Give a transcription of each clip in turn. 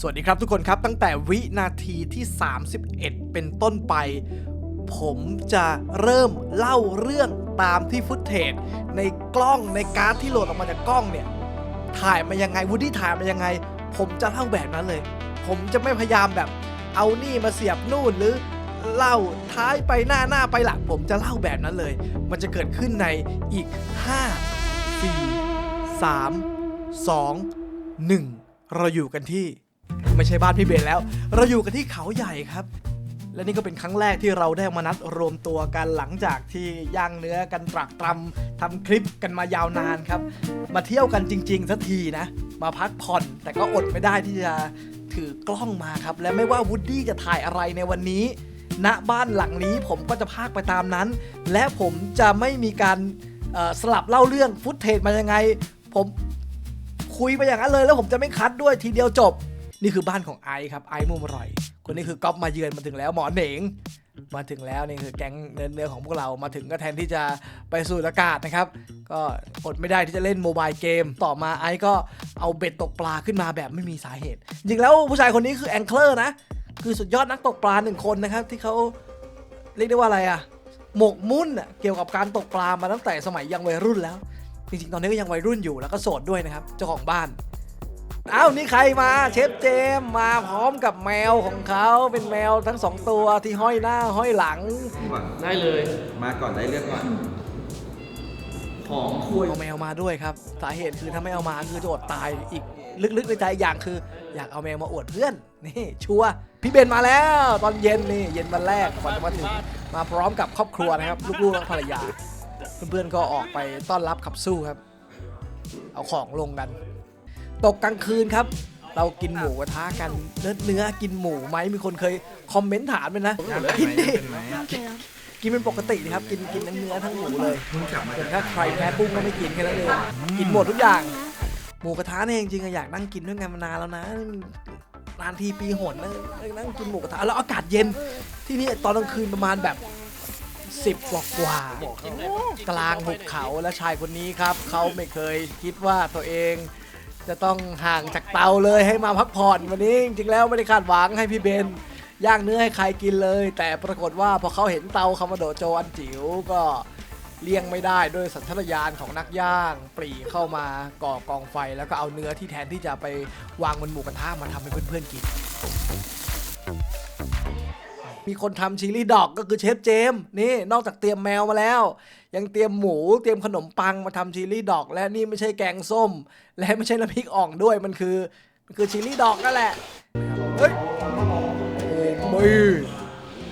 สวัสดีครับทุกคนครับตั้งแต่วินาทีที่ 31 เป็นต้นไป ผมจะเริ่มเล่าเรื่องตามที่ฟุตเทจในกล้องในการ์ดที่โหลดออกมาจากกล้องเนี่ย ถ่ายมายังไงวูดดี้ถ่ายมายังไง ผมจะเล่าแบบนั้นเลย ผมจะไม่พยายามแบบเอานี่มาเสียบนู่นหรือเล่าท้ายไปหน้าหน้าไปหลังผมจะเล่าแบบนั้นเลย มันจะเกิดขึ้นในอีก 5 4 3 2 1 เราอยู่กันที่ ไม่ใช่บ้านพี่เบนแล้ว เราอยู่กันที่เขาใหญ่ครับ และนี่ก็เป็นครั้งแรกที่เราได้มานัดรวมตัวกันหลังจากที่ย่างเนื้อกันตรักตรำทำคลิปกันมายาวนานครับ มาเที่ยวกันจริงๆสักทีนะ มาพักผ่อนแต่ก็อดไม่ได้ที่จะถือกล้องมาครับ และไม่ว่าวูดดี้จะถ่ายอะไรในวันนี้ณบ้านหลังนี้ผมก็จะพากไปตามนั้น และผมจะไม่มีการสลับเล่าเรื่องฟุตเทจมายังไง ผมคุยไปอย่างนั้นเลยแล้วผมจะไม่คัดด้วยทีเดียวจบ นี่คือบ้านของไอครับไอมุมอร่อย คนนี้คือก๊อฟมาเยือนมาถึงแล้วหมอเหน่งมาถึงแล้วนี่คือแก๊งเนื้อเนื้อของพวกเรามาถึงก็แทนที่จะไปสูดอากาศนะครับ ก็อดไม่ได้ที่จะเล่นโมบายเกม ต่อมาไอซ์ก็เอาเบ็ดตกปลาขึ้นมาแบบไม่มีสาเหตุ จริงแล้วผู้ชายคนนี้คือแองเกิลนะ คือสุดยอดนักตกปลาหนึ่งคนนะครับ ที่เขาเรียกได้ว่าอะไรอะหมกมุ่นเกี่ยวกับการตกปลามาตั้งแต่สมัยยังวัยรุ่นแล้ว จริงๆ ตอนนี้ก็ยังวัยรุ่นอยู่แล้วก็โสดด้วยนะครับเจ้าของบ้าน อ้าวนี่ใครมาเชฟเจมส์มาพร้อมกับแมวของเขาเป็นแมวทั้งสองตัวที่ห้อยหน้าห้อยหลัง ก่อนได้เลย มาก่อนได้เลือกก่อนหอมคุยเอาแมวมาด้วยครับ สาเหตุคือถ้าไม่เอามาคือจะอดตายอีกลึกๆในใจอีกอย่างคือ อยากเอาแมวมาอวดเพื่อนนี่ชัวร์พี่เบนมาแล้ว ตอนเย็นนี่เย็นวันแรกก่อนจะมาถึงมาพร้อมกับครอบครัวนะครับลูกๆและภรรยา เพื่อนๆก็ออกไปต้อนรับขับสู้ครับ เอาของลงกัน ตกกลางคืนครับ เรากินหมูกระทะกันเนื้อเนื้อกินหมูไหมมีคนเคยคอมเมนต์ถามเลยนะกินดิกินเป็นปกตินะครับกินกินทั้งเนื้อทั้งหมูเลยแต่ถ้าใครแพ้ปุ้งก็ไม่กินแค่นั้นเองกินหมดทุกอย่าง หมูกระทะเนี่ยจริงๆอะอยากนั่งกินด้วยกันมานานแล้วนะนานทีปีหนนะนั่งกินหมูกระทะแล้วอากาศเย็นที่นี่ตอนกลางคืนประมาณแบบสิบกว่ากว่าๆกลางหุบเขาและชายคนนี้ครับ เขาไม่เคยคิดว่าตัวเอง จะต้องห่างจากเตาเลยให้มาพักผ่อนวันนี้จริงๆแล้วไม่ได้คาดหวังให้พี่เบนย่างเนื้อให้ใครกินเลย แต่ปรากฏว่าพอเขาเห็นเตาคามาโดโจอันจิ๋วก็เลี่ยงไม่ได้ด้วยสัญชาตญาณของนักย่าง ปรีเข้ามาก่อกองไฟ แล้วก็เอาเนื้อที่แทนที่จะไปวางบนหมูกระทะมาทำให้เพื่อนๆกิน มีคนทำชิลลี่ดอกก็คือเชฟเจมส์นี่นอกจากเตรียมแมวมาแล้ว ยังเตรียมหมูเตรียมขนมปังมาทำชิลลี่ดอก และนี่ไม่ใช่แกงส้ม และไม่ใช่น้ำพริกอ่องด้วยมันคือมันคือชิลลี่ดอกนั่นแหละเฮ้ยโอ้ไม่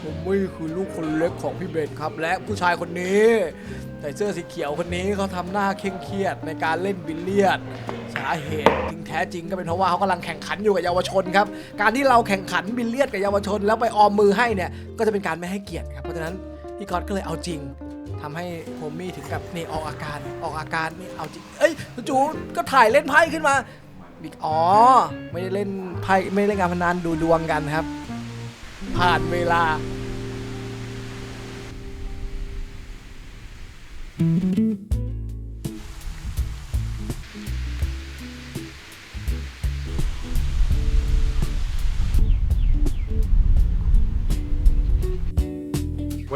ผมไม่คือลูกคนเล็กของพี่เบนครับและผู้ชายคนนี้ ใส่เสื้อสีเขียวคนนี้เขาทำหน้าเคร่งเครียดในการเล่นบิลเลียด สาเหตุจริงแท้จริงก็เป็นเพราะว่าเขากำลังแข่งขันอยู่กับเยาวชนครับ การที่เราแข่งขันบิลเลียดกับเยาวชน แล้วไปออมมือให้เนี่ยก็จะเป็นการไม่ให้เกียรติครับเพราะฉะนั้นพี่ก๊อตก็เลยเอาจริงทำให้โฮมี่ถึงกับนี่ออกอาการออกอาการนี่เอาจริงเอ้ยจู่ก็ถ่ายเล่นไพ่ขึ้นมาบิ๊กอ๋อ ไม่ได้เล่นไพ่ไม่ได้เล่นการพนันดูดวงกันครับ ผ่านเวลา วัน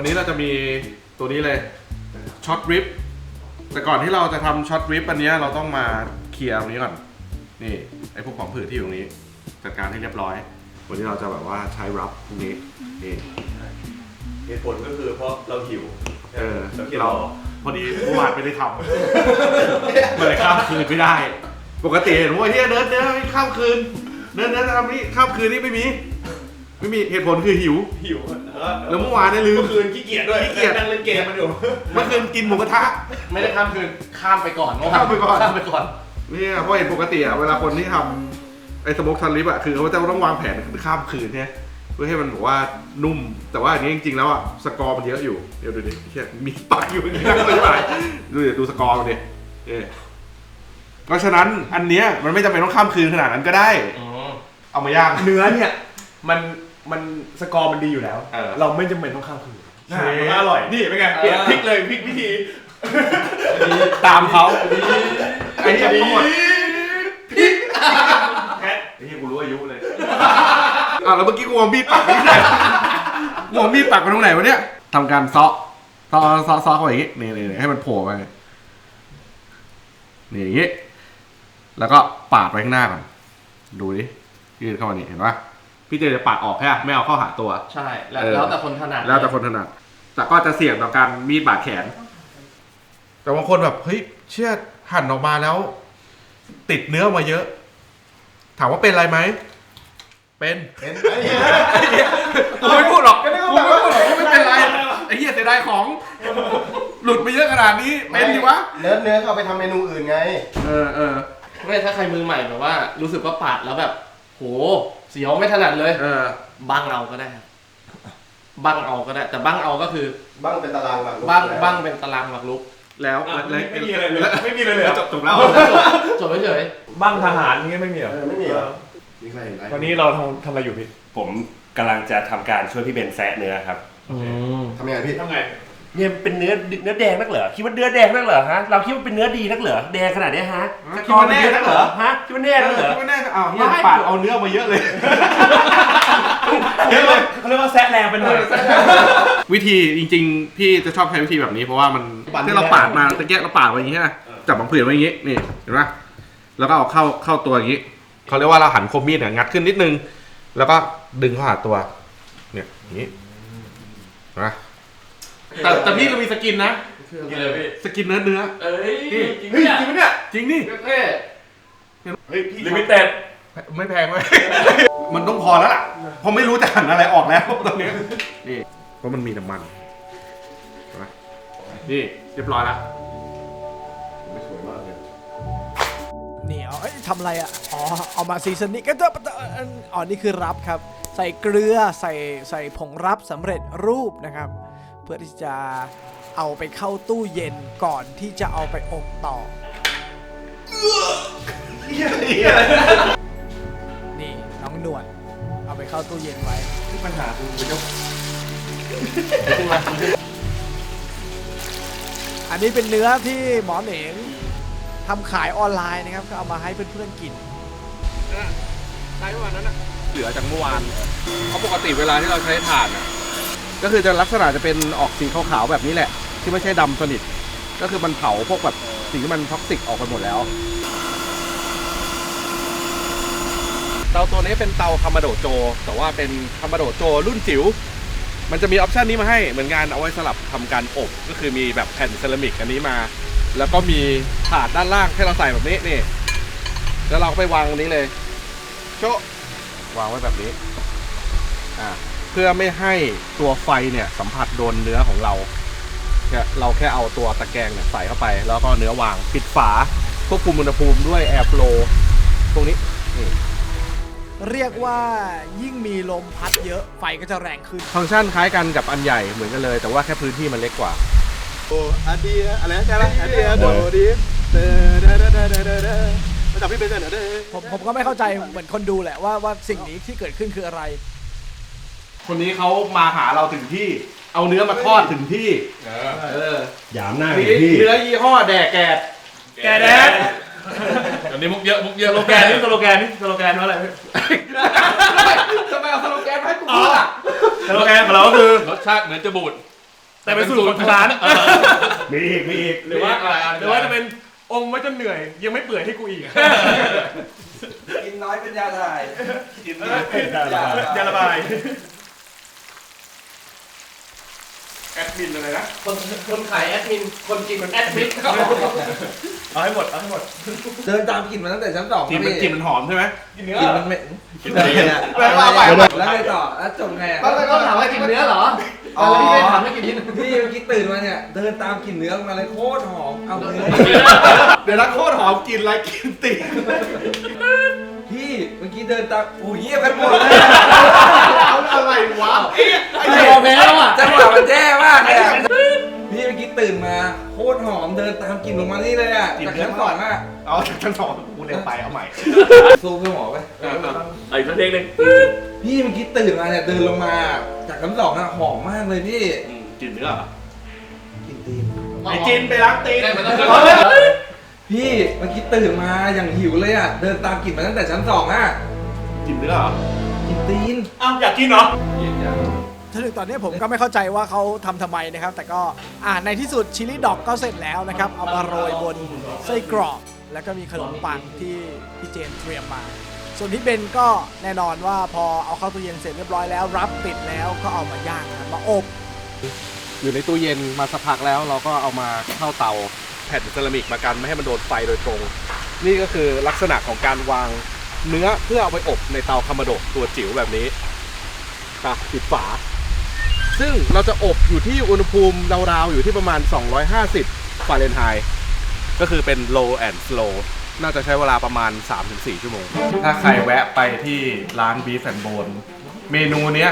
นี้เราจะมีตัวนี้เลยช็อตริปแต่ก่อนที่เราจะทำช็อตริปอันเนี้ยเราต้องมาเคลียร์ตรงนี้ก่อน นี่ไอ้พวกของผืดที่อยู่ตรงนี้จัดการให้เรียบร้อย วันนี้เราจะแบบว่าใช้รับพวกนี้นี่เหตุผลก็คือเพราะเราหิวเออเรากินเรารอ พอดีเมื่อวานไม่ได้ทำเลยข้ามคืนไม่ได้ ปกติเห็นว่าเฮียเดินเดินข้ามคืนเดินเดินทำนี่ข้ามคืนนี่ไม่มี ไม่มีเหตุผลคือหิว หิวแล้วเมื่อวานเนี่ยลืม เมื่อคืนขี้เกียจด้วยขี้เกียจ นั่งเล่นเกมมันอยู่ เมื่อคืนกินหมูกระทะ ไม่ได้ข้ามคืนข้ามไปก่อนข้ามไปก่อน ข้ามไปก่อน เนี่ยเพราะเห็นปกติอะเวลาคนที่ทำไอ้สโมกทันลิปอะคือเขาจะต้องวางแผนข้ามคืนเนี่ย เพื่อให้มันแบบว่านุ่ม แต่ว่าอันนี้จริงๆแล้วอะสกอร์มันเยอะอยู่เดี๋ยวดูดิเหี้ยมีปักอยู่อย่างนี้นั่งเลยไปดูเดี๋ยวดูสกอร์มันดิเออเพราะฉะนั้นอันเนี้ยมันไม่จำเป็นต้องข้ามคืนขนาดนั้นก็ได้ เอามาย่าง เนื้อเนี่ยมันมันสกอร์มันดีอยู่แล้ว เออ เราไม่จำเป็นต้องข้ามคืนใช่มันก็อร่อย นี่เป็นไงเปลี่ยนเออพลิกเลยพลิกวิธีตามเขาไอ้เหี้ยโคตรพลิกไอ้เหี้ยกูรู้รู้อายุเลย อะแล้วเมื่อกี้กูเอามีดปักไปที่ไหนกูเอามีดปักไปตรงไหนวะเนี่ยทำการเซาะเซาะเซาะเซาะเข้าไปอย่างงี้นี่นี่นี่ให้มันโผล่ไปนี่อย่างงี้ แล้วก็ปาดไปข้างหน้าก่อนดูดิยืดเข้ามานี่เห็นปะพี่เจจะปาดออกแค่ไม่เอาเข้าหาตัว ใช่ แล้วเออ แล้วแต่คนถนัดแล้วแต่คนถนัดแต่ก็จะเสี่ยงต่อการมีดบาดแขน แต่บางคนแบบเฮ้ยเชื่อหั่นออกมาแล้ว ติดเนื้อมาเยอะ ถามว่าเป็นอะไรไหม เป็นเป็นไอ้เนี่ยกูไม่พูดหรอกก็นึกกูว่าไม่แบบพูดหรอกว่าไม่เป็นไรไอ้เหี้ยเสียดายของ หลุดไปเยอะขนาดนี้เป็นดีวะเนื้อเนื้อเขาเอาไปทำเมนูอื่นไง เออเออไม่ถ้าใครมือใหม่แบบว่า รู้สึกว่าปาดแล้วแบบ โหเสียวไม่ถนัดเลย เออบังเอาก็ได้ครับบังเอาก็ได้ แต่บังเอาก็คือบ้างเป็นตารางหลังบังบังเป็นตารางหมากรุกแล้วไม่ไม่มีอะไรเลย ไม่มีอะไรเลยจบจบแล้ว จบเฉยบ้างทหารนี่ไม่มีเหรอเออไม่มีเหรอ มีใครเห็นไหมวันนี้เราทำทำอะไรอยู่พี่ผมกำลังจะทำการช่วยพี่เบนแซะเนื้อครับทำยังไงพี่ทำไงเนี่ยเป็นเนื้อเนื้อแดงนักเหรอคิดว่าเนื้อแดงนักเหรอฮะเราคิดว่าเป็นเนื้อดีนักเหรอแดงขนาดเนี้ยฮะคิดว่าแน่นักเหรอฮะคิดว่าแน่นักเหรอคิดว่าแน่เอาเหี้ยปาดเอาเนื้อมาเยอะเลยเขาเรียกว่าเขาเรียกว่าแซะแรงไปหน่อยวิธีจริงๆ พี่จะชอบใช้วิธีแบบนี้เพราะว่ามันที่เราปาดมาตะเกียบเราปาดไว้อย่างงี้ใช่ไหมจับบางผืนไว้อย่างงี้นี่เห็นปะแล้วก็เอาเข้าเข้าตัวอย่างงี้ เขาเรียกว่าเราหันคมมีดเนี่ยงัดขึ้นนิดนึง แล้วก็ดึงเข้าหาตัว เนี่ยอย่างงี้เห็นปะแต่แต่พี่เรามีสกินนะ กินเลยพี่ สกินเนื้อเนื้อเอ้ยนี่จริงเฮ้ยเนี่ยจริงปะเนี่ยจริงนี่เท่เฮ้ยพี่ลิมิเต็ดไม่แพงไหมมันต้องพอแล้วล่ะเพราะไม่รู้จะหันอะไรออกแล้วตอนนี้นี่เพราะมันมีน้ำมันเห็นปะนี่เรียบร้อยแล้ว นี่เอาเอ้ยทำอะไรอะ อ๋อ เอามาซีซันนี่ก็จะอ๋อนี่คือรับครับ ใส่เกลือใส่ใส่ผงรับสำเร็จรูปนะครับ เพื่อที่จะเอาไปเข้าตู้เย็นก่อนที่จะเอาไปอบต่อ นี่น้องหนวด เอาไปเข้าตู้เย็นไว้ปัญหาคือเป็นเจ้าขึ้นมาขึ้นมาอันนี้เป็นเนื้อที่หมอเหน่ง ทำขายออนไลน์นะครับ ก็เอามาให้เพื่อนๆกินใช้วันนั้นอะเหลือจากเมื่อวานเพราะปกติเวลาที่เราใช้ถ่านอะก็คือจะลักษณะจะเป็นออกสีขาวๆแบบนี้แหละ ที่ไม่ใช่ดำสนิท ก็คือมันเผาพวกแบบสิ่งที่มันท็อกซิกออกไปหมดแล้ว เตาตัวนี้เป็นเตาคามาโดโจ แต่ว่าเป็นคามาโดโจรุ่นจิ๋วมันจะมีออปชันนี้มาให้เหมือนกันเอาไว้สลับทำการอบ ก็คือมีแบบแผ่นเซรามิกอันนี้มา แล้วก็มีถาดด้านล่างให้เราใส่แบบนี้นี่ แล้วเราก็ไปวางตรงนี้เลย โชะวางไว้แบบนี้ อ่า เพื่อไม่ให้ตัวไฟเนี่ยสัมผัสโดนเนื้อของเราแค่เราแค่เอาตัวตะแกรงเนี่ยใส่เข้าไป แล้วก็เนื้อวางปิดฝาควบคุมอุณหภูมิด้วยแอร์โฟลตรงนี้นี่เรียกว่ายิ่งมีลมพัดเยอะไฟก็จะแรงขึ้น ฟังก์ชันคล้ายกันกับอันใหญ่เหมือนกันเลย แต่ว่าแค่พื้นที่มันเล็กกว่าโอ้อาเดียอะไรนะใช่ไหมอาเดียโดดีเดเดเดเดเดเดเดมาจับพี่เป็นเดเดผมผมก็ไม่เข้าใจเหมือนคนดูแหละว่าว่าสิ่งนี้ที่เกิดขึ้นคืออะไร คนนี้เขามาหาเราถึงที่ เอาเนื้อมาทอดถึงที่ เออหยามหน้านี่เนื้อยี่ห้อแดกแกดแกแดดอันนี้มุกเยอะมุกเยอะสโลแกนนี่สโลแกนนี่สโลแกนว่าอะไรทำไมเอาสโลแกนมาให้กูพูดอะสโลแกนของเราคือรสชาติเหมือนจะบูด แต่เป็นสูตรของทางร้านมีอีกมีอีกหรือว่าหรือว่าจะเป็นอมไว้จนเหนื่อย ยังไม่เปื่อยให้กูอีกกินน้อยเป็นยาถ่ายกินยาระบายแอดมินอะไรนะคนคนขายแอดมิน คนกินแอดมินเอาให้หมดเอาให้หมด เดินตามกลิ่นมาตั้งแต่ชั้นสองกลิ่นมันกลิ่นมันหอมใช่ไหมกินเนื้กลิ่นอมันเหม็น แปลว่าอะไรแล้วไงต่อ แล้วจบไงอะตอนแรกก็ถามว่ากินเนื้อเหรออ๋อแล้วพี่ไม่ถามว่ากินเนื้อพี่เมื่อกี้ตื่นมาเนี่ยเดินตามกลิ่นเนื้อมาเลยโคตรหอม เอาเนื้อเดี๋ยวนะโคตรหอมกลินอะไรกลินตีนพี่เมื่อกี้เดินตามโอ้ยเงียบกันหมดเลยเอาอะไรวะไอ้ไอ้ยอมแพ้แล้วอะจังหวะมันแย่มากเลยอะพี่ เมื่อกี้ตื่นมาโคตรหอมเดินตามกลิ่นลงมานี่เลยอะจากชั้นสองอะเอาจากชั้นสองกูเรียนไปเอาใหม่ซูมสมองไปอีกสักเพลงหนึ่งพี่เมื่อกี้ตื่นมาเนี่ยเดินลงมา จากชั้นสองอะหอมมากเลยพี่กลินเนื้อเหรอกลิ่นตีนไอ้จินไปล้างตีนได้มันต้องพี่เมื่อกี้ตื่นมาอย่างหิวเลยอะเดินตามกลิ่นมาตั้งแต่ชั้นสองอะกินเนื้อเหรอกินตีนอ้าวอยากกินเหรอ ถ้าถึงตอนนี้ผมก็ไม่เข้าใจว่าเขาทำทำไมนะครับ แต่ก็อ่าในที่สุดชิลลี่ดอกก็เสร็จแล้วนะครับ เอามาโรยบนไส้กรอกแล้วก็มีขนมปังที่พี่เจนเตรียมมา ส่วนพี่เบนก็แน่นอนว่าพอเอาเข้าตู้เย็นเสร็จเรียบร้อยแล้วรับปิดแล้วก็เอามาย่างนะครับมาอบ อยู่ในตู้เย็นมาสักพักแล้วเราก็เอามาเข้าเตาแผ่นเซรามิกมากันไม่ให้มันโดนไฟโดยตรง นี่ก็คือลักษณะของการวางเนื้อเพื่อเอาไปอบในเตาคามาโดะตัวจิ๋วแบบนี้อะปิดฝา ซึ่งเราจะอบอยู่ที่อุณหภูมิราวๆอยู่ที่ประมาณ 250ฟาเรนไฮต์ก็คือเป็น low and slow น่าจะใช้เวลาประมาณ 3-4 ชั่วโมง ถ้าใครแวะไปที่ร้าน Beef and Bone เมนูเนี้ย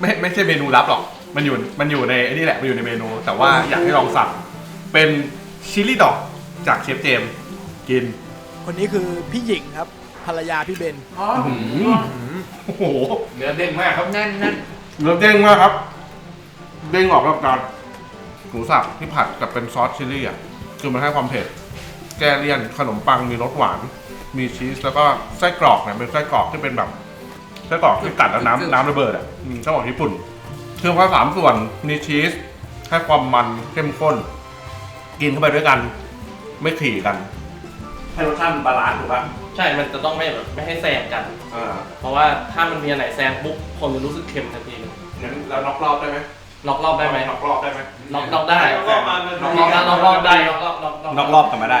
ไม่ไม่ใช่เมนูลับหรอก มันอยู่มันอยู่ในไอ้นี่แหละ มันอยู่ในเมนู แต่ว่าอยากให้ลองสั่ง เป็นชิลลี่ดอกจากเชฟเจมส์กิน คนนี้คือพี่หญิงครับ ภรรยาพี่เบน โอ้โห เนื้อเด้งมากครับ แน่นนั่น เนื้อเด้งมากครับ เด้งออกกับการหมูสับที่ผัดกับเป็นซอสชิลลี่อะคือมันให้ความเผ็ด แก้เลี่ยนขนมปังมีรสหวาน มีชีสแล้วก็ไส้กรอกเนี่ยเป็นไส้กรอกที่เป็นแบบไส้กรอกที่กัดแล้วน้ำน้ำระเบิดอะอืมไส้กรอกญี่ปุ่นคือพอสามส่วนมีชีสให้ความมันเข้มข้น กินเข้าไปด้วยกัน ไม่ขี่กัน ให้รสชาติมันบาลานซ์ถูกป่ะ ใช่ มันจะต้องไม่แบบไม่ให้แซงกัน อ่าเพราะว่าถ้ามันมีอันไหนแซงปุ๊บคนจะรู้สึกเค็มทันทีเลยงั้นเราน็อกรอบได้ไหมล็อกรอบได้ไหมน็อกรอบได้ไหมล็อกล็อกได้ล็อกรอบมาล็อกรอบได้ล็อกรอบได้ล็อกรอบล็อกรอบนอกรอบกลับมาได้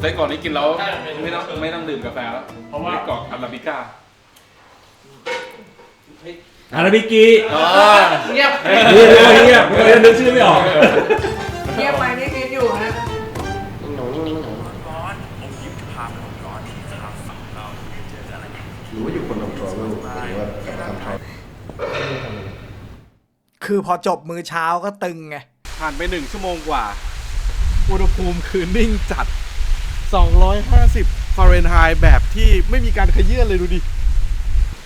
ไส้กรอกนี้กินแล้วใช่มันเป็นไม่ต้องไม่ต้องดื่มกาแฟแล้วเพราะว่าไส้กรอกอาราบิก้าอาราบิกีเงียบเงียบเงียบไม่นึกชื่อไม่ออก เงียบไปนี่ คือพอจบมือเช้าก็ตึงไง ผ่านไปหนึ่งชั่วโมงกว่า อุณหภูมิคือนิ่งจัด 250ฟาเรนไฮต์แบบที่ไม่มีการขยื่นเลยดูดิ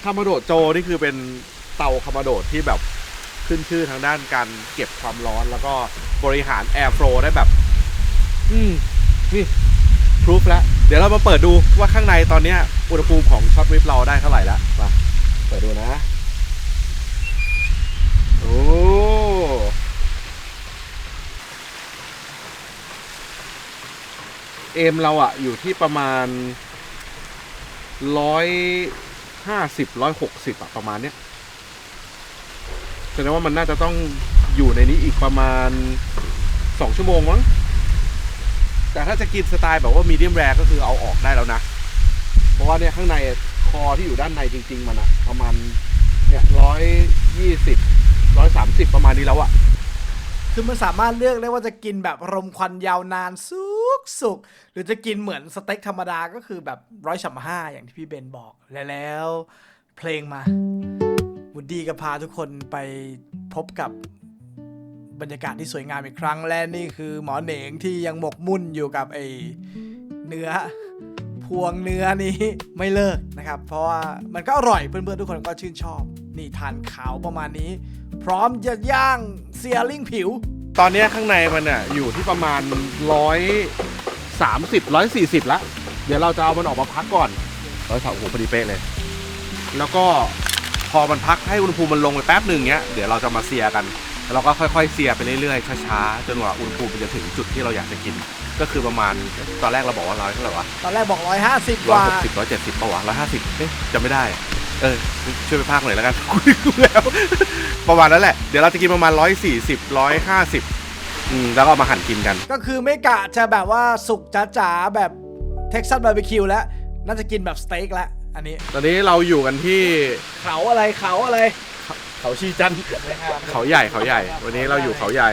คามาโดโจนี่คือเป็นเตาคามาโดที่แบบขึ้นชื่อทางด้านการเก็บความร้อนแล้วก็บริหารแอร์โฟลได้แบบ อืม นี่พรูฟแล้ว เดี๋ยวเรามาเปิดดูว่าข้างในตอนเนี้ยอุณหภูมิของช็อตวิปเราได้เท่าไหร่แล้วมาเปิดดูนะ โอ้เอมเราอะอยู่ที่ประมาณร้อยห้าสิบร้อยหกสิบอะประมาณเนี้ยแสดงว่ามันน่าจะต้องอยู่ในนี้อีกประมาณสองชั่วโมงมั้งแต่ถ้าจะกินสไตล์แบบว่ามีเดียมแรก็คือเอาออกได้แล้วนะ เพราะว่าเนี่ยข้างในคอที่อยู่ด้านในจริง ๆ มันอะประมาณเนี่ยร้อยยี่สิบ ร้อยสามสิบประมาณนี้แล้วอะคือมันสามารถเลือกได้ว่าจะกินแบบรมควันยาวนานสุกสุกๆหรือจะกินเหมือนสเต็กธรรมดาก็คือแบบร้อยฉ่ำห้าอย่างที่พี่เบนบอกและแล้ว เพลงมาวูดดี้ก็พาทุกคนไปพบกับบรรยากาศที่สวยงามอีกครั้ง และนี่คือหมอเหน่งที่ยังหมกมุ่นอยู่กับไอเนื้อพวงเนื้อนี้ไม่เลิกนะครับ เพราะว่ามันก็อร่อยเพื่อนๆทุกคนก็ชื่นชอบ นี่ทานขาวประมาณนี้ พร้อมจะย่างเซียริ่งผิว ตอนเนี้ยข้างในมันอะอยู่ที่ประมาณร้อยสามสิบร้อยสี่สิบละ เดี๋ยวเราจะเอามันออกมาพักก่อนร้อยสามโอ้โหพอดีเป๊ะเลย แล้วก็พอมันพักให้อุณหภูมิมันลงไปแป๊บหนึ่งเนี้ยเดี๋ยวเราจะมาเซียกันแล้วเราก็ค่อยๆเซียไปเรื่อยๆช้าๆจนกว่าอุณหภูมิมันจะถึงจุดที่เราอยากจะกิน ก็คือประมาณตอนแรกเราบอกว่าร้อยเท่าไหร่วะตอนแรกบอก 150กร้อยว่า หกสิบร้อยเจ็ดสิบป่าวะร้อยห้าสิบเอ๊ะจำไม่ได้ เออช่วยไปพากหน่อยแล้วกันกูลืมแล้วประมาณนั้นแหละ เดี๋ยวเราจะกินประมาณร้อยสี่สิบร้อยห้าสิบอืมแล้วก็เอามาหั่นกินกัน ก็คือไม่กะจะแบบว่าสุกจ๋าๆแบบเท็กซัสบาร์บีคิวแล้ว น่าจะกินแบบสเต็กแล้วอันนี้ ตอนนี้เราอยู่กันที่เขาอะไรเขาอะไร เขาชีจันทร์เขาใหญ่เขาใหญ่ วันนี้เราอยู่เขาใหญ่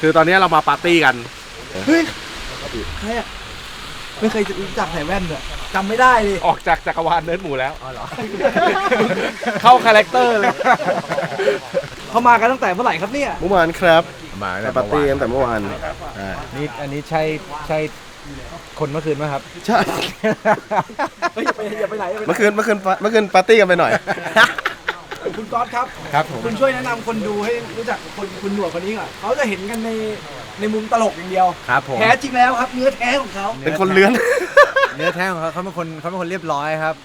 คือตอนนี้เรามาปาร์ตี้กันเฮ้ยใครอะ ไม่เคยรู้จักใส่แว่นเลยจำไม่ได้ดิออกจากจักรวาลเนิร์ดหมูแล้วเข้าคาแรคเตอร์เลย เขามากันตั้งแต่เมื่อไหร่ครับเนี่ย เมื่อวานครับมาไปปาร์ตี้กันแต่เมื่อวานนี่อันนี้ใช่ใช่คนเมื่อคืนไหมครับ ใช่ เฮ้ยอย่าไปอย่าไปไหนอย่าไปไหน เมื่อคืนเมื่อคืนเมื่อคืนปาร์ตี้กันไปหน่อย คุณก๊อตครับ ครับผม คุณช่วยแนะนำคนดูให้รู้จักคนคุณหนวดคนนี้ก่อนเขาจะเห็นกันในในมุมตลกอย่างเดียว ครับผม แท้จริงแล้วครับ เนื้อแท้ของเขาเป็นคนเลื้อน เนื้อแท้ของเขาเขาเป็นคนเขาเป็นคนเรียบร้อยครับ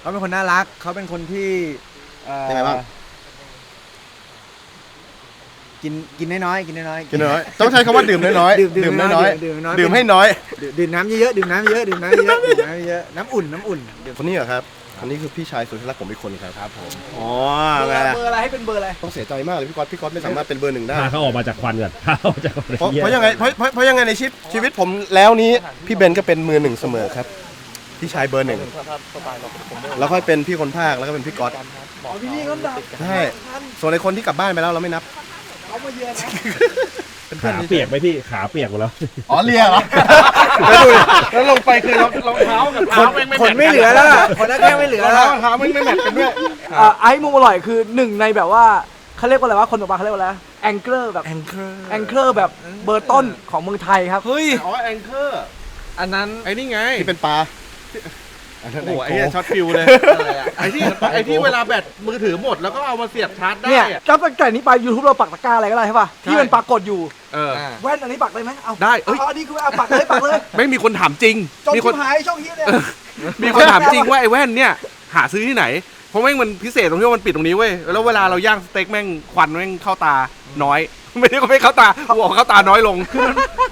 เขาเป็นคนน่ารัก เขาเป็นคนที่เอ่อเป็นไงบ้าง กินกินน้อยๆกินน้อยๆ กินน้อยต้องใช้คำว่าดื่มน้อยๆดื่มดื่มน้อยน้อยๆดื่มน้อยๆดื่มให้น้อย ดื่มดื่มน้ำเยอะๆดื่มน้ำเยอะดื่มน้ำเยอะดื่มน้ำเยอะน้ำอุ่นน้ำอุ่นดื่มคนนี้เหรอครับ คนนี้คือพี่ชายสุดที่รักผมอีกคนครับครับผมอ๋อเบอไงร์ล่ะเบอร์อะไรให้เป็นเบอร์อะไรต้องเสียใจมากเลยพี่ก๊อตพี่ก๊อตไม่สามารถเป็นเบอร์หนึ่งได้ พาเขาออกมาจากควันก่อนพาออกจากควันเพราะเพราะยังไงเพราะเพราะเพราะยังไงในชีวิตชีวิตผมแล้วนี้พี่เบนก็เป็นมือหนึ่งเสมอครับ พี่ชายเบอร์หนึ่งแล้วค่อยเป็นพี่คนภาคแล้วก็เป็นพี่ก๊อตอ๋อพี่นี่ก็ดับใช่ส่วนในคนที่กลับบ้านไปแล้วเราไม่นับ เขามาเยือนนะ ขาเปียกไหมพี่ขาเปียกหมดแล้ว อ๋อเลียเหรอ แล้วดูดิแล้วลงไปคือรองรองเท้ากับเท้าแม่งไม่ขนไม่เหลือแล้วอะขนหน้าแข้งไม่เหลือรองแล้เท้าวกับเท้าแม่งไม่แมทกันด้วยอ่าไอ้มุมอร่อยคือหนึ่งในแบบว่าเขาเรียกว่าอะไรวะคนตกปลาเขาเรียกว่าอะไรแองเกิลแบบแองเกอร์แองเกิลแบบเบอร์ต้นของเมืองไทยครับ เฮ้ย อ๋อแองเกอร์อันนั้นไอ้นี่ไงที่เป็นปลา โอ้โหไอ้เหี้ยช็อตฟิวเลยไอ้ที่ไอ้ที่เวลาแบตมือถือหมดแล้วก็เอามาเสียบชาร์จได้เนี่ยอะก็ตั้งแต่นี้ไปยูทูบเราปักตะกร้าอะไรก็ได้ใช่ป่ะ ที่มันปรากฏอยู่ เออแว่นอันนี้ปักเลยไหมเอาได้เอ้ย เอาอันนี้คือเอาปักเลยปักเลยไม่มีคนถามจริง จนมีคชินบหายช่องเฮียเนี่ย มีคนถามจริงว่าไอ้แว่นเนี่ย หาซื้อที่ไหน เพราะแม่งมันพิเศษตรงที่ว่ามันปิดตรงนี้เว้ย แล้วเวลาเราย่างสเต็กแม่งควันแม่งเข้าตาน้อย ไม่ได้ก็ไม่เข้าตาหัวเข้าตาน้อยลง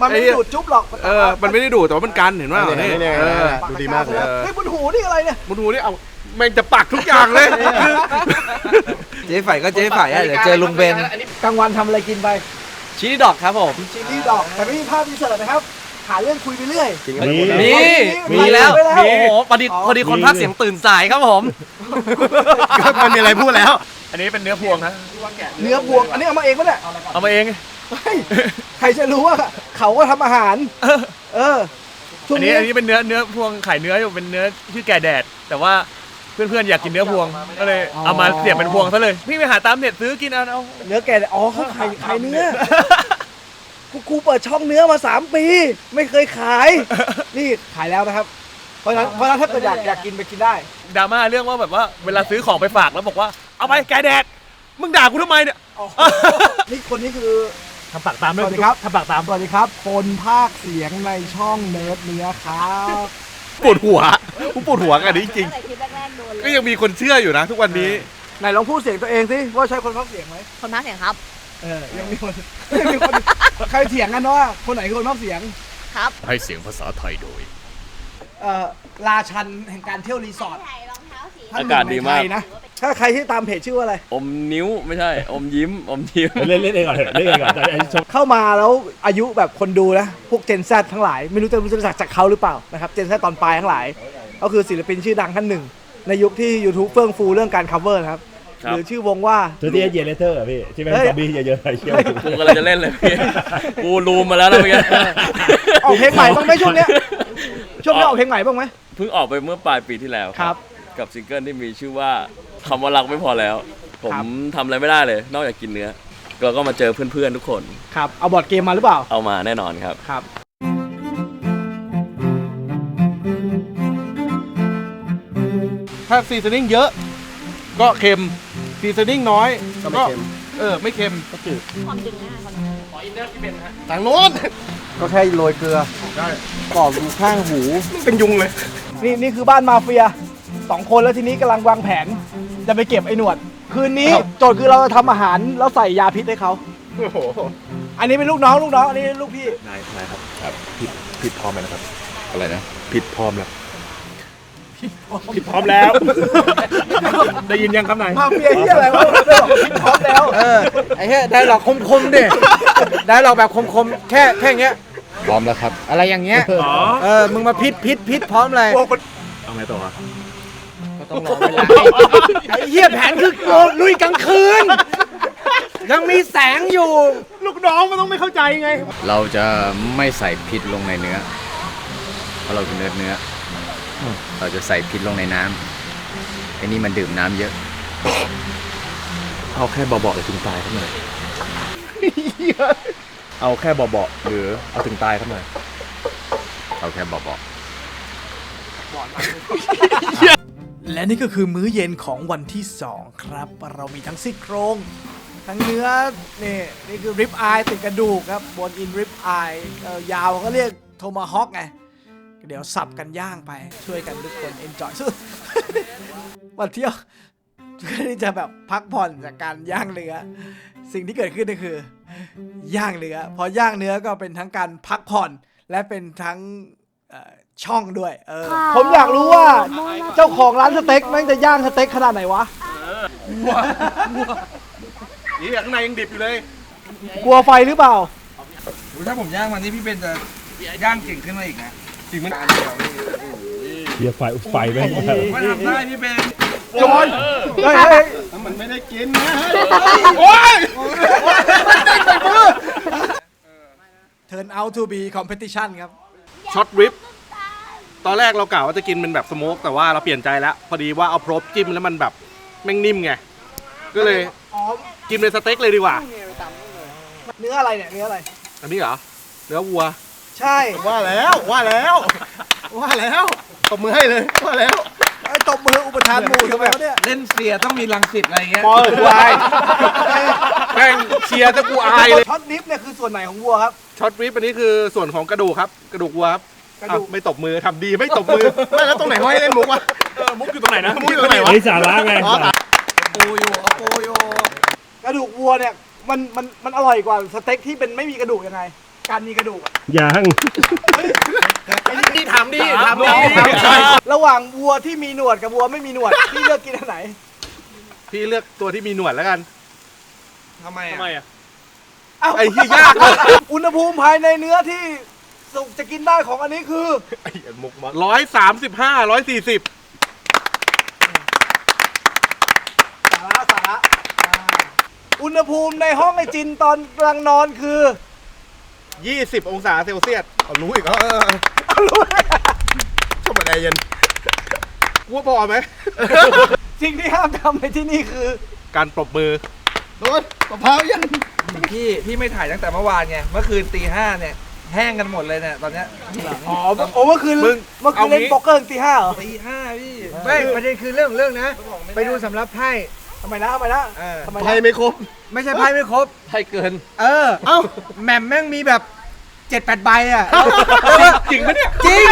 มันไม่ไอ้ได้เหี้ยดูดจุ๊บหรอกเออ มันไม่ได้ดูดแต่ว่ามันกันเห็นว่าเนี่ยนี่เนี่ยเออ ดูดีมากเลยเฮ้ยบนหูนี่อะไรเนี่ยมาดูนี่เอาแม่งจะปักทุกอย่างเลย เจ๊ไฝก็เจ๊ไฝอะเดี๋ยวเจอลุงเบนกลางวันทำอะไรกินไป ชีสดอกครับผม ชิลลี่ดอกแต่ไม่มีภาพอินเสิร์ตนะครับ หาเรื่องคุยไปเรื่อย จริงมีมีมี มีแล้วมีแล้ว โอ้โหพอดีพอดีคนพักเสียงตื่นสายครับผม ก็มันมีอะไรพูดแล้ว อันนี้เป็นเนื้อพวงนะเนื้อพวงอันนี้เอามาเองปะเนี่ยเอามาเอง เฮ้ยใครจะรู้ว่าเขาก็ทำอาหาร เออช่วอังนนี้นี้อันนี้เป็นเนื้อเนื้อพวงไข่เนื้ออยู่เป็นเนื้อชื่อแก่แดด แต่ว่าเพื่อนๆอยากกินเนื้อพวงก็เลยเอามาเสียบเป็นพวงซะเลย พี่ไปหาตามเน็ตซื้อกินเอาเอาเนื้อแกะอ๋อเขาขายขายเนื้อ กูกูเปิดช่องเนื้อมาสามปี ไม่เคยขาย นี่ขายแล้วนะครับ เพราะฉะนั้นเพราะฉะนั้นถ้าเกิดอยากอยากกินไปกินได้ ดราม่าเรื่องว่าแบบว่าเวลาซื้อของไปฝากแล้วบอกว่าเอาไปแก่แดดมึงด่ากูทำไมเนี่ยนี่คนนี้คือ ทำปากตามสด้วยวัสดีครับ ทำปากตามสวัสดีครับ คนภาคเสียงในช่องเนิร์ดเนื้อครับปวดหัวกูปวดหัวกันนี้จริงตั้งแต่คลิปแรกๆโดนเลก็ยยังมีคนเชื่ออยู่นะ ทุกวันนี้ไหนลองพูดเสียงตัวเองสิว่าใช่คนภาคเสียงไหมคนพักเสียงครับ เออยังมีคนยังมีคนใครเถียงกันว่าคนไหนคือคนภาคเสียง ครับ ให้เสียงภาษาไทยโดย เอ่อราชันแห่งการเที่ยวรีสอร์ทใส่รองเท้าสีท่นหนึ่งในไทยนะถ้าใครที่ตามเพจชื่อว่าอะไร อมนิ้วไม่ใช่ อมยิ้ม อมยิ้ม เล่นเล่นเองก่อนเถอะเล่นเองก่อนแต่ไอ้ชมเข้ามาแล้วอายุแบบคนดูนะ พวกเจนซทั้งหลาย ไม่รู้จะรู้จักจากเขาหรือเปล่านะครับเจนซตอนปลายทั้งหลาย ก็คือศิลปินชื่อดังท่านหนึ่ง ในยุคที่ YouTube เฟื่องฟูเรื่องการ cover นะครับ ครับหรือชื่อวงว่า ตัวที่เยเลเตอร์พี่ที่เป็นเฮ้ย ซอมบี้เยอะๆไปเชี่ยว กูกำลังจะเล่นเลยพี่ กูรูมมาแล้วนะเมื่อกี้ออกเพลงใหม่บ้างไหมช่วงเนี้ยช่วงนี้ออกเพลงใหม่บ้างไหม เพิ่งออกไปเมื่อปลายปีที่แล้วครับกับซิงเกิลที่มีชื่อว่าคำว่ารักไม่พอแล้ว ผมครับ ทำอะไรไม่ได้เลย นอกจากกินเนื้อเราก็มาเจอเพื่อนๆทุกคนครับเอาบอร์ดเกมมาหรือเปล่าเอามาแน่นอนครับ ครับ ถ้าซีซันนิ่งเยอะก็เค็ม ซีซันนิ่งน้อยก็ไม่เค็ม เออ ไม่เค็มความดึงหน้าเขาทางโน้นก็แค่โรยเกลือได้กรอบอยู่ข้างหู เป็นยุงเลย นี่นี่คือบ้านมาเฟียสองคนแล้วทีนี้กำลังวางแผน จะไปเก็บไอ้หนวด คืนนี้โจทย์คือเราจะทำอาหารแล้วใส่ยาพิษให้เขา โอ้โหอันนี้เป็นลูกน้องลูกน้องอันนี้ลูกพี่นายนายครับครับผิดผิดพร้อมไหมนะครับ อะไรนะผิดพร้อมแล้ว ผิดพร้อมแล้ว ได้ยินยังครับนายมาเฟียที่อะไรวะพิษพร้อมแล้ว เออไอ้เหี้ยได้หลอกคมๆดิได้หลอกแบบคมๆแค่แค่เงี้ยพร้อมแล้วครับ อะไรอย่างเงี้ยเออมึงมาพิษพิษพิษพร้อมเลยเอาไงต่อวะต้องรอเวลาไอ้เหี้ยแผนคือโกนลุยกลางคืน ยังมีแสงอยู่ ลูกน้องมันต้องไม่เข้าใจไง เราจะไม่ใส่พิษลงในเนื้อเพราะเราเป็นเนื้อเนื้ออ เราจะใส่พิษลงในน้ำไอ้นี่มันดื่มน้ำเยอะ เอาแค่เบาๆหรือถึงตายครับหน่อยเอาแค่เบาๆหรือเอาถึงตายครับหน่อยเอาแค่เบาและนี่ก็คือมื้อเย็นของวันที่ 2 ครับ เรามีทั้งซี่โครง ทั้งเนื้อนี่นี่คือริบอายติดกระดูกครับ บนอินริบอายยาวก็เรียกโทมาฮอกไง เดี๋ยวสับกันย่างไปช่วยกันทุกคน enjoy สุดวันเที่ยวเพื่อที่จะแบบพักผ่อนจากการย่างเนื้อ สิ่งที่เกิดขึ้นก็คือย่างเนื้อพอย่างเนื้อก็เป็นทั้งการพักผ่อนและเป็นทั้งเอ่อช่องด้วยเออผมอยากรู้ว่าเจ้าของร้านสเต็กแม่งจะย่างสเต็กขนาดไหนวะนี่ข้างในยังดิบอยู่เลย กลัวไฟหรือเปล่าถ้าผมย่างมันนี่พี่เบนจะย่างเก่งขึ้นมาอีกนะ จริงมันเฮียไฟไฟแม่งมาผมว่าทำได้พี่เบนจอยเฮ้ยเฮ้ยมันไม่ได้กินนะ turn out to be competition ครับ ช็อตริปตอนแรกเรากะว่าจะกินเป็นแบบสโมกแต่ว่าเราเปลี่ยนใจแล้ว พอดีว่าเอาพรบจิ้มแล้วมันแบบแม่งนิ่มไง ก็เลยอ๋อกินเป็นสเต็กเลยดีกว่า เนื้ออะไรเนี่ย เนื้ออะไร อันนี้เหรอ เนื้อวัว ใช่ว่าแล้วว่าแล้วว่าแล้วตบมือให้เลยว่าแล้วไอ้ตบมืออุปทานหมู่ทำไมวะเนี่ย เล่นเสียต้องมีลังสิตอะไรเงี้ย ปอยกูอายแม่งเชียร์จะกูอายเลย ช็อตนิฟเนี่ยคือส่วนไหนของวัวครับ ช็อตริปอันนี้คือส่วนของกระดูกครับ กระดูกวัวครับกระดูก อ้าวไม่ตบมือทำดีไม่ตบมือไม่แล้วตรงไหนเขาให้เล่นมุกวะมุกอยู่ตรงไหนนะมุกอยู่ตรงไหนวะไอ้สาระไงอ๋อ ปูอยู่เอาปูอยู่กระดูกวัวเนี่ยมันมันมันอร่อยกว่าสเต็กที่เป็นไม่มีกระดูกยังไง การมีกระดูกอะยัง นี่ถามดีถามดีระหว่างวัวที่มีหนวดกับวัวไม่มีหนวด พี่เลือกกินอันไหนพี่เลือกตัวที่มีหนวดแล้วกันทำไมทำอะไมอะ เอ้าไอ้ที่ยากเลยอุณหภูมิภายในเนื้อที่สุกจะกินได้ของอันนี้คือร้อยสามสิบห้าร้อยสี่สิบสาระสาระอ่าอุณหภูมิในห้องไอจินตอนกำลังนอนคือ ยี่สิบองศาเซลเซียสเอารู้อีกแล้วเออชอบเหมือนแอร์เย็นกูว่าพอไหม สิ่งที่ห้ามทำในที่นี่คือการปรบมือ โดนมะพร้าวยังพี่พี่ไม่ถ่ายตั้งแต่เมื่อวานไงเมื่อคืนตีห้าเนี่ยแห้งกันหมดเลยเนี่ยตอนเนี้ยอ๋อโอ้เมื่อคืนมึงเมื่อคืนเล่นเอางี้ โป๊กเกอร์ตีห้าเหรอ ตีห้าพี่ไม่ประเด็นคือเรื่องของเรื่องนะ ไปดูสำรับไพ่ ทำไมนะทำไมนะเออ ทำไมไพ่นะไม่ครบไม่ใช่ไพ่ไม่ครบให้เกิน เออ เอ้าแหม่มแม่งมีแบบเจ็ดแปดใบอะ จริงปะเนี่ยจริง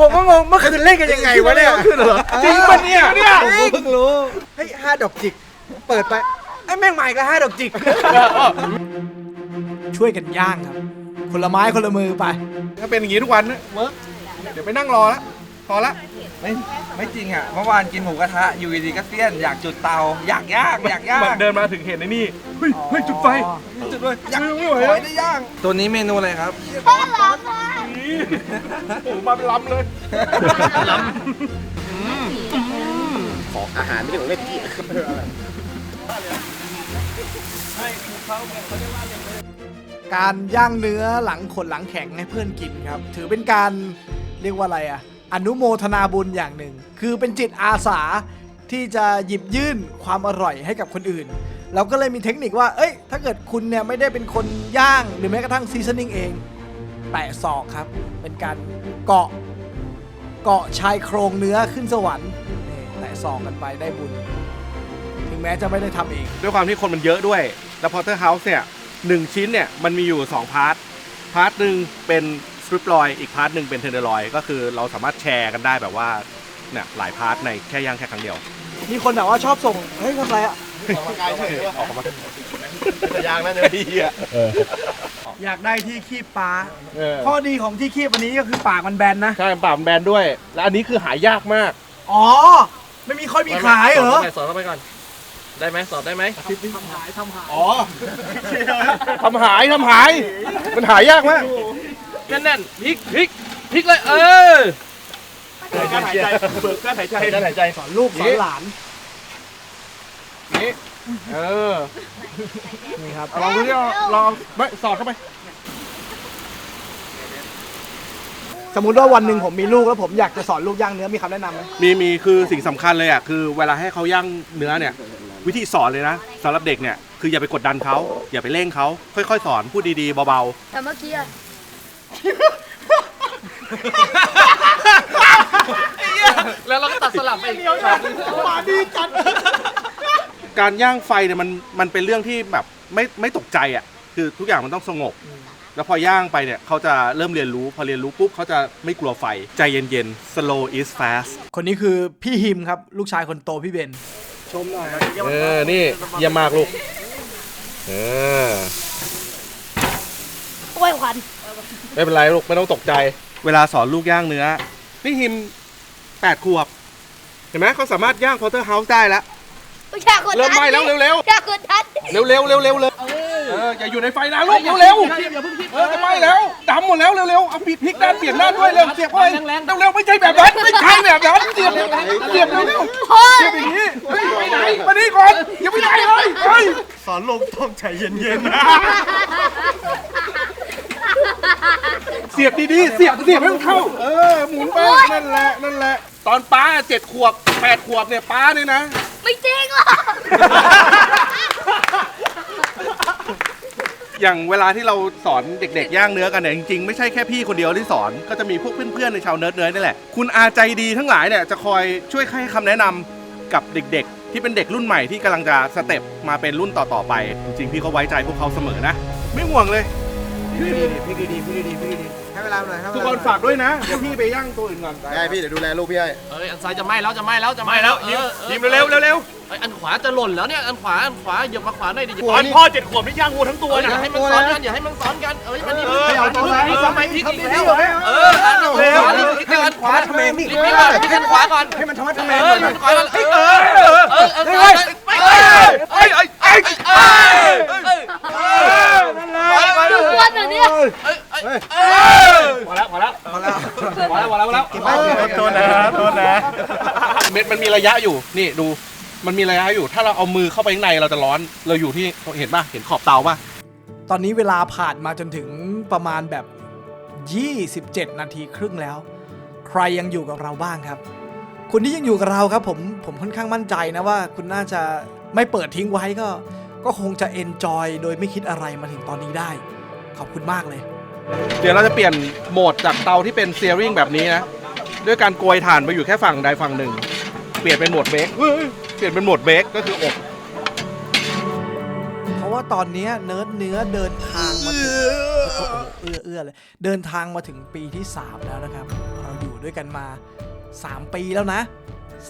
ผมก็งงเมื่อคืนเล่นกันยังไงวะเนี่ย ขึ้นเหรอจริงปะเนี่ยเนี่ย ผมเพิ่งรู้ เฮ้ยห้าดอกจิก เปิดไปไอ้แม่งใหม่ก็ห้าดอกจิก ช่วยกันย่างครับ คนละไม้คนละมือไป ถ้าเป็นอย่างนี้ทุกวันนะเวิร์กเดี๋ยวไปนั่งรอละ พอละไม่ไม่จริงอะเมื่อวานกินหมูกระทะอยู่ดีๆก็เตี้ยนอยากจุดเตา อยากย่างอยากย่างมันเดินมาถึงเห็นในนี่เฮ้ยเฮ้ยจุดไฟจุดด้วยอยากไม่ไหวขแล้วอให้ได้ย่าง ตัวนี้เมนูอะไรครับโอ้โหมาเป็นลำเลยของอาหารไม่ใช่ของเล่นที่การย่างเนื้อหลังขนหลังแข็งให้เพื่อนกินครับ ถือเป็นการเรียกว่าอะไรอะ อนุโมทนาบุญอย่างหนึ่ง คือเป็นจิตอาสาที่จะหยิบยื่นความอร่อยให้กับคนอื่น เราก็เลยมีเทคนิคว่า เอ้ย ถ้าเกิดคุณเนี่ยไม่ได้เป็นคนย่างหรือแม้กระทั่งซีซันนิ่งเองแตะศอกครับ เป็นการเกาะเกาะชายโครงเนื้อขึ้นสวรรค์นี่แตะศอกกันไปได้บุญ ถึงแม้จะไม่ได้ทำเอง ด้วยความที่คนมันเยอะด้วย แล้วพอเตอร์เฮาส์เนี่ยหนึ่งชิ้นเนี่ยมันมีอยู่ 2 พาร์ท พาร์ทหนึ่งเป็น ริปลอยอีกพาร์ทหนึ่งเป็นเทนเดอร์ลอยก็คือเราสามารถแชร์กันได้แบบว่าเนี่ยหลายพาร์ทในแค่ย่างแค่ครั้งเดียว มีคนแบบว่าชอบส่ง เฮ้ยทำไรอะออกกำลังกายเฉยออกมาแต่ยางนั่นเลยดีอะเอออยากได้ที่คีบปลาข้อดีของที่คีบอันนี้ก็คือปากมันแบนนะ ใช่ปากแบนด้วย และอันนี้คือหายากมากอ๋อ ไม่มีค่อยมีขายเหรอ สอนเข้าไปก่อน ได้ไหมสอนได้ไหมอ๋อทำหายทำหาย มันหายากมาก แน่นๆพลิกพลิกพลิกเลยเออการหายใจเบิกการหายใจการหายใจสอนลูกสอนหลานนี้เออนี่ครับเอาลองดูที่ลองไม่สอดเข้าไปสมมุติว่าวันหนึ่งผมมีลูกแล้วผมอยากจะสอนลูกย่างเนื้อมีคำแนะนำไหมมีมีคือสิ่งสำคัญเลยอะคือเวลาให้เขาย่างเนื้อเนี่ย วิธีสอนเลยนะสำหรับเด็กเนี่ยคืออย่าไปกดดันเขาอย่าไปเร่งเขาค่อย ๆ สอนพูดดีๆเบาแต่เมื่อกี้อะ แล้วเราก็ตัดสลับไปอีกๆการย่างไฟเนี่ยมันมันเป็นเรื่องที่แบบไม่ไม่ตกใจอะ คือทุกอย่างมันต้องสงบ แล้วพอย่างไปเนี่ยเขาจะเริ่มเรียนรู้ พอเรียนรู้ปุ๊บเขาจะไม่กลัวไฟ ใจเย็นๆ slow is fast คนนี้คือพี่ฮิมครับ ลูกชายคนโตพี่เบน ชมหน่อยเออ นี่เยี่ยมมากลูก เออโอ้ยควัน ไม่เป็นไรลูกไม่ต้องตกใจ เวลาสอนลูกย่างเนื้อ นี่ฮิมแปดขวบ เห็นไหมเขาสามารถย่างพอเตอร์เฮาส์ได้แล้ว อยากกดเริ่มไหม้แล้วเร็วๆ อยากกดทันเร็วเร็วเร็วเร็วเลยเอออย่าอยู่ในไฟนานลูกเร็วเร็วเออจะไหม้แล้วดำหมดแล้วเร็วเร็วเอาปิดพลิกด้านเปลี่ยนด้านด้วยเร็วเสียบเข้าไปเร็วเร็วไม่ใช่แบบนั้นไม่ใช่แบบนั้นเสียบเสียบเร็วเร็วเสียบอย่างนี้เฮ้ยไปไหนมานี่ก่อนอย่าไปไหนเลยเฮ้ยสอนลงต้องใจเย็น เสียบดีๆ เสียบเสียบให้มันเข้า เออ หมุนไป นั่นแหละ นั่นแหละ ตอนป้าเจ็ดขวบแปดขวบเนี่ยป้าเนี่ยนะ ไม่จริงหรอกอย่างเวลาที่เราสอนเด็กๆ ย่างเนื้อกันเนี่ยจริงๆ ไม่ใช่แค่พี่คนเดียวที่สอนก็จะมีพวกเพื่อนๆ ในชาวเนิร์ดเนื้อนี่แหละ คุณอาใจดีทั้งหลายเนี่ยจะคอยช่วยให้คำแนะนำกับเด็กๆ ที่เป็นเด็กรุ่นใหม่ที่กำลังจะสเต็ปมาเป็นรุ่นต่อๆไป จริงๆ พี่เขาไว้ใจพวกเขาเสมอนะ ไม่ห่วงเลย พี่ดีพี่ดีพี่ดีพี่ดีให้เวลาหน่อยให้เวทุกลาคนฝากด้วยนะ เดี๋ยวพี่ไปย่างตัวอื่นก่อนๆได้พี่เดี๋ยวดูแลลูกพี่ให้เอ้ยอันซ้ายจะไหม้แล้วจะไหม้แล้วจะไหม้ไม่แล้วเอยิมอออยิมเร็วๆเร็วเอ้ยอันขวาจะหล่นแล้วเนี่ยอันขวาอันขวาเหยียบมาขวาหน่อยดิอย่าๆตอนพ่อเจ็ดขวบนี่ย่างวัวทั้งตัวเอ้ยอนะย่าให้มันซ้อนกันอย่าให้มันซ้อนกันเอ้ยมันนี่เออเอาตัวไหนเออทำไมพลิกอีกแล้วเอเอออันขวาพลิกอันขวาทำไมนี่พลิกก่อนพลิกอันขวาก่อนให้มันทำให้ทำไมเอหน่ออยอันขวาก่อนเออเออเออเออ เฮ้ยเฮ้ยเฮ้ยเฮ้ยเฮ้ยเฮ้ยดูอ้วนเหรอเนี่ยพอแล้วพอแล้วพอแล้วพอแล้วพอแล้วพอแล้วเก็บไว้เก็บไว้โทษนะโทษนะเม็ดมันมีระยะอยู่นี่ดู มันมีระยะอยู่ ถ้าเราเอามือเข้าไปข้างในเราจะร้อนเราอยู่ที่เห็นป่ะเห็นขอบเตาป่ะตอนนี้เวลาผ่านมาจนถึงประมาณแบบ 27 นาทีครึ่งแล้ว ใครยังอยู่กับเราบ้างครับ คุณที่ยังอยู่กับเราครับผมผมค่อนข้างมั่นใจนะว่าคุณน่าจะ ไม่เปิดทิ้งไว้ก็ ก็คงจะเอนจอยโดยไม่คิดอะไรมาถึงตอนนี้ได้ ขอบคุณมากเลย เดี๋ยวเราจะเปลี่ยนโหมดจากเตาที่เป็นเซียริงแบบนี้นะ ด้วยการโกยถ่านไปอยู่แค่ฝั่งใดฝั่งหนึ่ง เปลี่ยนเป็นโหมดเบรกเฮ้ยเปลี่ยนเป็นโหมดเบรกก็คืออบเพราะว่าตอนเนี้ยเนิร์ดเนื้อเดินทางมาถึงโอ้โหเอื้อเอื้อเลยเดินทางมาถึงปีที่ 3 แล้วนะครับ เราอยู่ด้วยกันมา 3 ปีแล้วนะ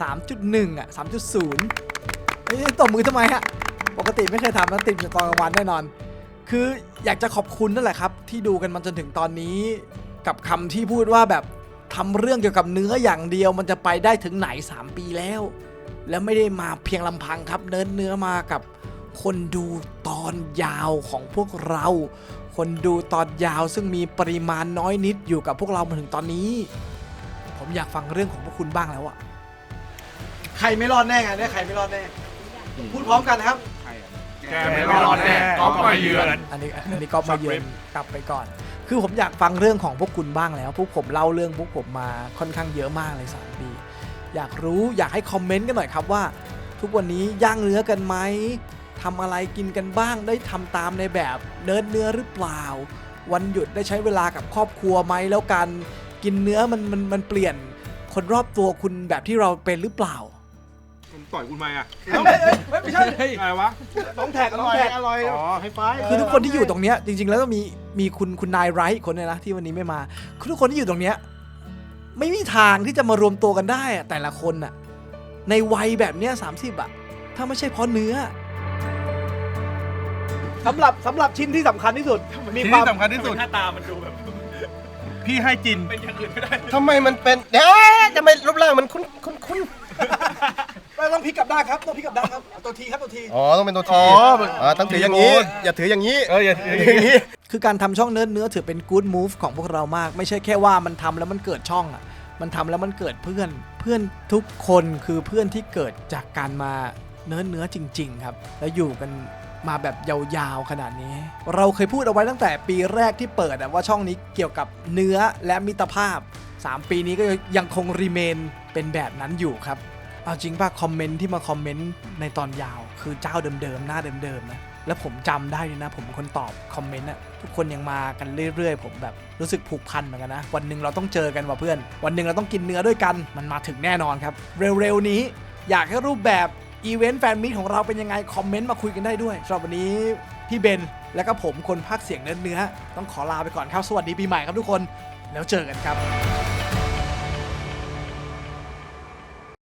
3.1 อะ 3.0เอ้ย ตบมือทำไมฮะ ปกติไม่เคยทำนะติดตอนกลางวันแน่นอน คืออยากจะขอบคุณนั่นแหละครับ ที่ดูกันมาจนถึงตอนนี้ กับคำที่พูดว่าแบบทำเรื่องเกี่ยวกับเนื้ออย่างเดียวมันจะไปได้ถึงไหน 3 ปีแล้ว แล้วไม่ได้มาเพียงลำพังครับ เนิร์ดเนื้อมากับคนดูตอนยาวของพวกเรา คนดูตอนยาวซึ่งมีปริมาณน้อยนิดอยู่กับพวกเรามาถึงตอนนี้ ผมอยากฟังเรื่องของพวกคุณบ้างแล้วอะใครไม่รอดแน่ไงเนี่ยใครไม่รอดแน่ พูดพร้อมกันนะครับ แกไม่รอดแน่ก๊อฟมาเยือน อันนี้อันนี้ก็มาเยือนกลับไปก่อน คือผมอยากฟังเรื่องของพวกคุณบ้างแล้ว พวกผมเล่าเรื่องพวกผมมาค่อนข้างเยอะมากเลยสามปี อยากรู้อยากให้คอมเมนต์กันหน่อยครับว่า ทุกวันนี้ย่างเนื้อกันไหมทำอะไรกินกันบ้างได้ทำตามในแบบเนิร์ดเนื้อหรือเปล่า วันหยุดได้ใช้เวลากับครอบครัวไหมแล้วการกินเนื้อมันมันมันเปลี่ยนคนรอบตัวคุณแบบที่เราเป็นหรือเปล่าคุณ ต่อยคุณไหมอะไม่ใช่อะไรวะ ต้องแท็กต้องแท็กอร่อยอ๋อให้ไฟคือทุกคนที่อยู่ตรงเนี้ยจริง ๆ แล้วก็มีมีคุณคุณนายไรท์คนเนี้ยนะที่วันนี้ไม่มาคือทุกคนที่อยู่ตรงเนี้ยไม่มีทางที่จะมารวมตัวกันได้อะแต่ละคนอะในวัยแบบเนี้ยสามสิบอะถ้าไม่ใช่เพราะเนื้อ สำหรับสำหรับชิ้นที่สำคัญที่สุด มีที่ความ สำคัญที่สุดหน้าตามันดูแบบ พี่ให้จิน เป็นอย่างอื่นไม่ได้ ทำไมมันเป็นเอ๊ะทำไมรูปร่างมันคุ้นคุ้นคุ้น เราต้องพลิกกลับด้านครับต้องพลิกกลับด้านครับตัวทีครับตัวที อ๋อต้องเป็นตัวทีอ๋ออ๋อต้องถืออย่างนี้อย่าถืออย่างนี้ เอออย่าอย่างนี้ คือการทำช่องเนื้อเนื้อถือเป็น good move ของพวกเรามาก ไม่ใช่แค่ว่ามันทำแล้วมันเกิดช่องอะมันทำแล้วมันเกิดเพื่อน เพื่อนทุกคนคือเพื่อนที่เกิดจากการมาเนื้อเนื้อจริง ๆ ครับ แล้วอยู่กันมาแบบยาวๆขนาดนี้ เราเคยพูดเอาไว้ตั้งแต่ปีแรกที่เปิดอะว่าช่องนี้เกี่ยวกับเนื้อและมิตรภาพ 3 ปีนี้ก็ยังคงรีเมนเป็นแบบนั้นอยู่ครับ เอาจริงป่ะคอมเมนต์ที่มาคอมเมนต์ในตอนยาว คือเจ้าเดิมๆ หน้าเดิมๆนะแล้วผมจำได้เลยนะ ผมคนตอบคอมเมนต์อะทุกคนยังมากันเรื่อยๆ ผมแบบรู้สึกผูกพันเหมือนกันนะ วันหนึ่งเราต้องเจอกันว่ะเพื่อน วันหนึ่งเราต้องกินเนื้อด้วยกันมันมาถึงแน่นอนครับ เร็วๆนี้ อยากให้รูปแบบอีเวนต์แฟนมิตของเราเป็นยังไง คอมเมนต์มาคุยกันได้ด้วยสำหรับวันนี้พี่เบน และก็ผมคนภาคเสียงเนื้อเนื้อต้องขอลาไปก่อนครับสวัสดีปีใหม่ครับทุกคน แล้วเจอกันครับ